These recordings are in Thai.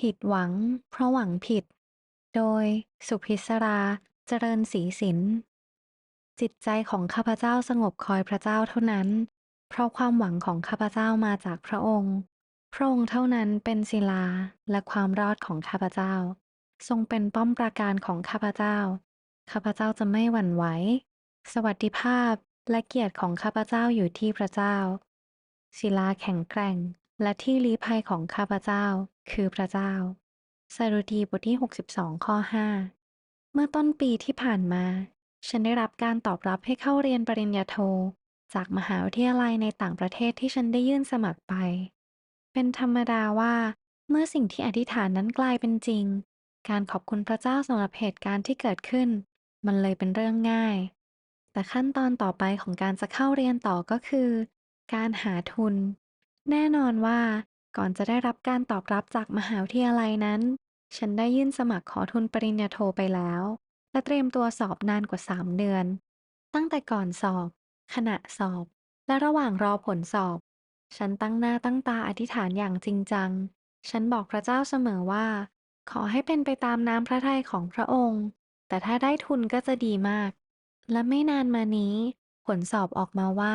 ผิดหวัง เพราะหวังผิด โดยสุพิศราเจริญศรีสิน จิตใจของข้าพเจ้าสงบคอยพระเจ้าเท่านั้น เพราะความหวังของข้าพเจ้ามาจากพระองค์ พระองค์เท่านั้นเป็นศิลาและความรอดของข้าพเจ้า ทรงเป็นป้อมปราการของข้าพเจ้า ข้าพเจ้าจะไม่หวั่นไหว สวัสดิภาพและเกียรติของข้าพเจ้าอยู่ที่พระเจ้าศิลาแข็งแกร่ง และที่ลี้ภัยของข้าพเจ้า คือพระเจ้าสดุดีบทที่ 62 ข้อ 5 เมื่อต้นปีที่ผ่านมา ฉันได้รับการตอบรับให้เข้าเรียนปริญญาโท จากมหาวิทยาลัยในต่างประเทศที่ฉันได้ยื่นสมัครไป เป็นธรรมดาว่า เมื่อสิ่งที่อธิษฐานนั้นกลายเป็นจริง การขอบคุณพระเจ้าสำหรับเหตุการณ์ที่เกิดขึ้น มันเลยเป็นเรื่องง่าย แต่ขั้นตอนต่อไปของการจะเข้าเรียนต่อก็คือ การหาทุน แน่นอนว่า ก่อนจะได้รับการตอบรับจากมหาวิทยาลัยนั้น ฉันได้ยื่นสมัครขอทุนปริญญาโทไปแล้ว และเตรียมตัวสอบนานกว่า 3 เดือน ตั้งแต่ก่อนสอบ ขณะสอบ และระหว่างรอผลสอบ ฉันตั้งหน้าตั้งตาอธิษฐานอย่างจริงจัง ฉันบอกพระเจ้าเสมอว่า ขอให้เป็นไปตามน้ำพระทัยของพระองค์ แต่ถ้าได้ทุนก็จะดีมาก และไม่นานมานี้ ผลสอบออกมาว่า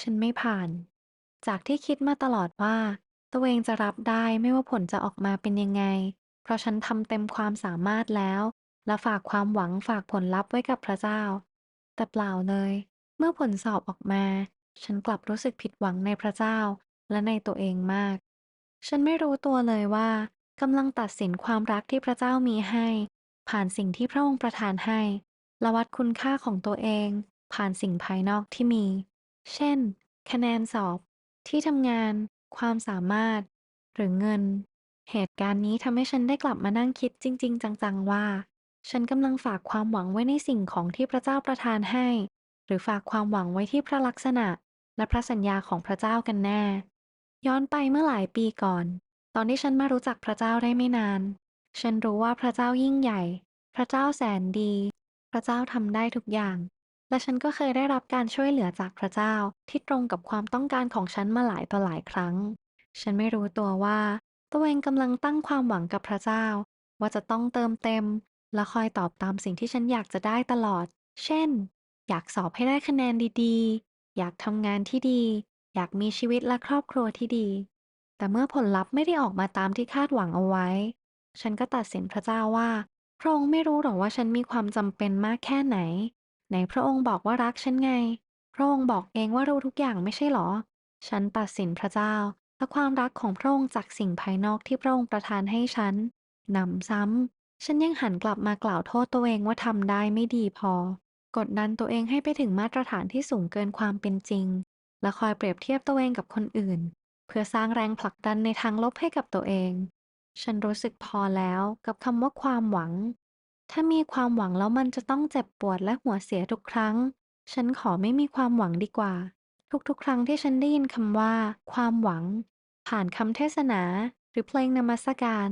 ฉันไม่ผ่าน จากที่คิดมาตลอดว่า ตัวเองจะรับได้ไม่ว่าผลจะออกมาเป็นยังไง เพราะฉันทำเต็มความสามารถแล้ว และฝากความหวังฝากผลลัพธ์ไว้กับพระเจ้า แต่เปล่าเลย เมื่อผลสอบออกมา ฉันกลับรู้สึกผิดหวังในพระเจ้า และในตัวเองมาก ฉันไม่รู้ตัวเลยว่ากำลังตัดสินความรักที่พระเจ้ามีให้ ผ่านสิ่งที่พระองค์ประทานให้และวัดคุณค่าของตัวเอง ผ่านสิ่งภายนอกที่มี เช่น คะแนนสอบ ที่ทำงาน ความสามารถ หรือเงิน เหตุการณ์นี้ทำให้ฉันได้กลับมานั่งคิดจริง ๆ จัง ๆ ว่า ฉันกำลังฝากความหวังไว้ในสิ่งของที่พระเจ้าประทานให้ หรือฝากความหวังไว้ที่พระลักษณะ และพระสัญญาของพระเจ้ากันแน่ ย้อนไปเมื่อหลายปีก่อน ตอนที่ฉันมารู้จักพระเจ้าได้ไม่นาน ฉันรู้ว่าพระเจ้ายิ่งใหญ่ พระเจ้าแสนดี พระเจ้าทำได้ทุกอย่าง และฉันก็เคยได้รับการช่วยเหลือจากพระเจ้าที่ตรงกับความต้องการของฉันมาหลายต่อหลายครั้ง ฉันไม่รู้ตัวว่า ตัวเองกำลังตั้งความหวังกับพระเจ้า ว่าจะต้องเติมเต็ม และคอยตอบตามสิ่งที่ฉันอยากจะได้ตลอด เช่น อยากสอบให้ได้คะแนนดีๆ อยากทำงานที่ดี อยากมีชีวิตและครอบครัวที่ดี แต่เมื่อผลลัพธ์ไม่ได้ออกมาตามที่คาดหวังเอาไว้ ฉันก็ตัดสินพระเจ้าว่าพระองค์ไม่รู้หรอกว่าฉันมีความจำเป็นมากแค่ไหน ไหนพระองค์บอกว่ารักฉันไง พระองค์บอกเองว่ารู้ทุกอย่างไม่ใช่หรอ ฉันตัดสินพระเจ้าและความรักของพระองค์จากสิ่งภายนอกที่พระองค์ประทานให้ฉันหนำซ้ำ ฉันยังหันกลับมากล่าวโทษตัวเองว่าทำได้ไม่ดีพอ กดดันตัวเองให้ไปถึงมาตรฐานที่สูงเกินความเป็นจริง และคอยเปรียบเทียบตัวเองกับคนอื่น เพื่อสร้างแรงผลักดันในทางลบให้กับตัวเอง ฉันรู้สึกพอแล้วกับคำว่าความหวัง ถ้ามีความหวังแล้วมันจะต้องเจ็บปวดและหัวเสียทุกครั้ง ฉันขอไม่มีความหวังดีกว่า ทุกๆ ครั้งที่ฉันได้ยินคำว่า ความหวัง ผ่านคำเทศนา หรือเพลงนมัสการ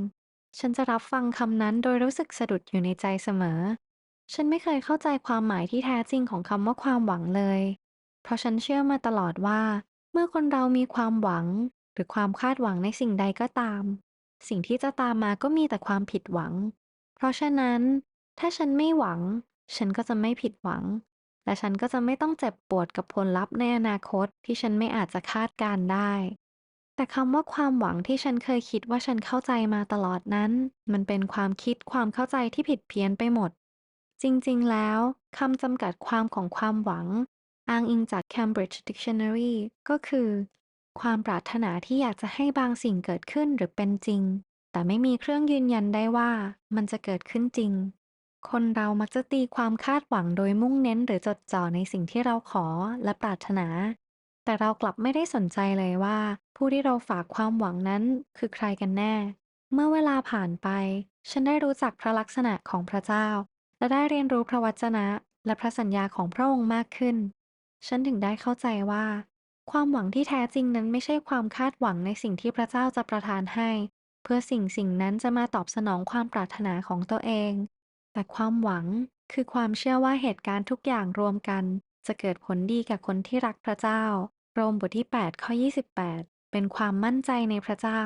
ฉันจะรับฟังคำนั้นโดยรู้สึกสะดุดอยู่ในใจเสมอ ฉันไม่เคยเข้าใจความหมายที่แท้จริงของคำว่าความหวังเลย เพราะฉันเชื่อมาตลอดว่า เมื่อคนเรามีความหวัง หรือความคาดหวังในสิ่งใดก็ตาม สิ่งที่จะตามมาก็มีแต่ความผิดหวัง เพราะฉะนั้น ถ้าฉันไม่หวัง ฉันก็จะไม่ผิดหวัง และฉันก็จะไม่ต้องเจ็บปวดกับผลลัพธ์ในอนาคตที่ฉันไม่อาจจะคาดการได้ แต่คำว่าความหวังที่ฉันเคยคิดว่าฉันเข้าใจมาตลอดนั้น มันเป็นความคิดความเข้าใจที่ผิดเพี้ยนไปหมด จริงๆ แล้วคำจำกัดความของความหวัง อ้างอิงจาก Cambridge Dictionary ก็คือ ความปรารถนาที่อยากจะให้บางสิ่งเกิดขึ้นหรือเป็นจริง แต่ไม่มีเครื่องยืนยันได้ว่ามันจะเกิดขึ้นจริง คนเรามักจะตีความคาดหวังโดยมุ่งเน้นหรือจดจ่อในสิ่งที่เราขอและปรารถนา แต่เรากลับไม่ได้สนใจเลยว่า ผู้ที่เราฝากความหวังนั้นคือใครกันแน่ เมื่อเวลาผ่านไป ฉันได้รู้จักพระลักษณะของพระเจ้า และได้เรียนรู้พระวจนะ และพระสัญญาของพระองค์มากขึ้น ฉันถึงได้เข้าใจว่า ความหวังที่แท้จริงนั้นไม่ใช่ความคาดหวังในสิ่งที่พระเจ้าจะประทานให้ เพื่อสิ่งสิ่งนั้นจะมาตอบสนองความปรารถนาของตัวเอง แต่ความหวังคือความเชื่อว่าเหตุการณ์ทุกอย่างรวมกัน จะเกิดผลดีกับคนที่รักพระเจ้า โรมบทที่ 8 ข้อ 28 เป็นความมั่นใจในพระเจ้า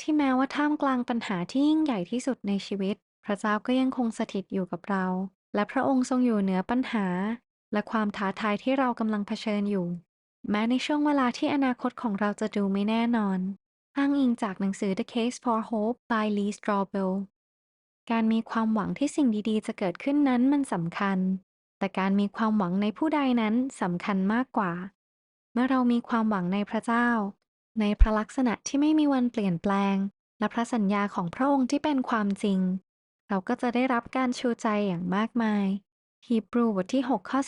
ที่แม้ว่าท่ามกลางปัญหาที่ยิ่งใหญ่ที่สุดในชีวิต พระเจ้าก็ยังคงสถิตอยู่กับเรา และพระองค์ทรงอยู่เหนือปัญหา และความท้าทายที่เรากำลังเผชิญอยู่ แม้ในช่วงเวลาที่อนาคตของเราจะดูไม่แน่นอนอ้างอิงจากหนังสือ The Case for Hope by Lee Strobel การมีความหวังที่สิ่งดีๆ จะเกิดขึ้นนั้นมันสำคัญ แต่การมีความหวังในผู้ใดนั้นสำคัญมากกว่า เมื่อเรามีความหวังในพระเจ้า ในพระลักษณะที่ไม่มีวันเปลี่ยนแปลง และพระสัญญาของพระองค์ที่เป็นความจริง เราก็จะได้รับการชูใจอย่างมากมายฮีบรูบทที่6ข้อ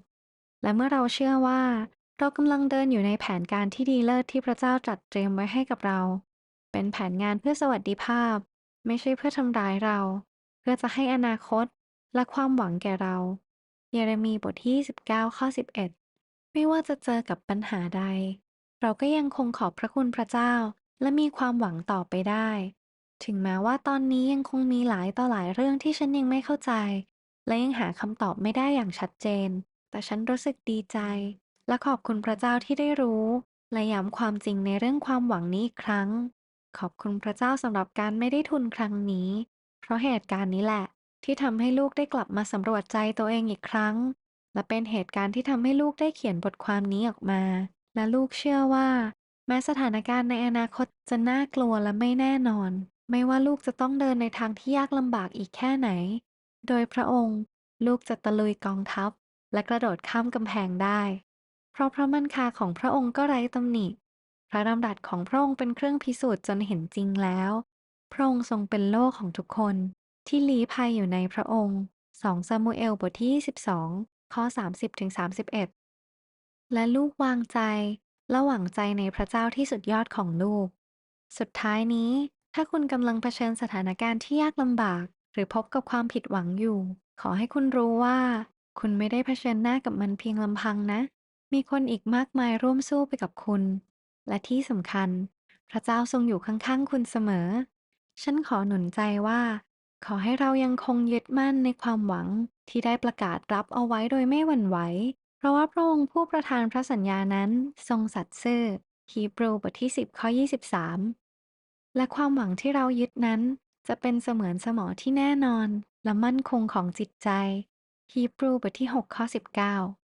18 และเมื่อเราเชื่อว่า เรากำลังเดินอยู่ในแผนการที่ดีเลิศที่พระเจ้าจัดเตรียมไว้ให้กับเรา เป็นแผนงานเพื่อสวัสดิภาพ ไม่ใช่เพื่อทำร้ายเรา เพื่อจะให้อนาคตและความหวังแก่เรา เยเรมีบทที่29ข้อ 11 ไม่ว่าจะเจอกับปัญหาใด เราก็ยังคงขอบพระคุณพระเจ้า และมีความหวังต่อไปได้ ถึงแม้ว่าตอนนี้ยังคงมีหลายต่อหลายเรื่องที่ฉันยังไม่เข้าใจ และยังหาคำตอบไม่ได้อย่างชัดเจน แต่ฉันรู้สึกดีใจ และขอบคุณพระเจ้าที่ได้รู้ และย้ำความจริงในเรื่องความหวังนี้อีกครั้ง ขอบคุณพระเจ้าสำหรับการไม่ได้ทุนครั้งนี้ เพราะเหตุการณ์นี้แหละ ที่ทำให้ลูกได้กลับมาสำรวจใจตัวเองอีกครั้ง และเป็นเหตุการณ์ที่ทำให้ลูกได้เขียนบทความนี้ออกมา และลูกเชื่อว่า แม้สถานการณ์ในอนาคตจะน่ากลัวและไม่แน่นอน ไม่ว่าลูกจะต้องเดินในทางที่ยากลำบากอีกแค่ไหน โดยพระองค์ ลูกจะตะลุยกองทัพ และกระโดดข้ามกำแพงได้ เพราะพระมั่นคาของพระองค์ก็ไร้ตำหนิ ระดำรัสของพระองค์เป็นเครื่องพิสูจน์จนเห็นจริงแล้ว พระองค์ทรงเป็นโลกของทุกคนที่ลี้ภัยอยู่ในพระองค์ 2 ซามูเอลบทที่ 22 ข้อ 30-31 และลูกวางใจ และหวังใจในพระเจ้าที่สุดยอดของลูก สุดท้ายนี้ ถ้าคุณกำลังเผชิญสถานการณ์ที่ยากลำบาก หรือพบกับความผิดหวังอยู่ ขอให้คุณรู้ว่า คุณไม่ได้เผชิญหน้ากับมันเพียงลำพังนะ มีคนอีกมากมายร่วมสู้ไปกับคุณ และที่สำคัญ พระเจ้าทรงอยู่ข้างๆคุณเสมอ ฉันขอหนุนใจว่า ขอให้เรายังคงยึดมั่นในความหวังที่ได้ประกาศรับเอาไว้โดยไม่หวั่นไหว เพราะว่าพระองค์ผู้ประทานพระสัญญานั้นทรงสัตย์ซื่อฮีบรูบทที่ 10 ข้อ 23 และความหวังที่เรายึดนั้น จะเป็นเสมือนสมอที่แน่นอน และมั่นคงของจิตใจฮีบรูบทที่ 6 ข้อ 19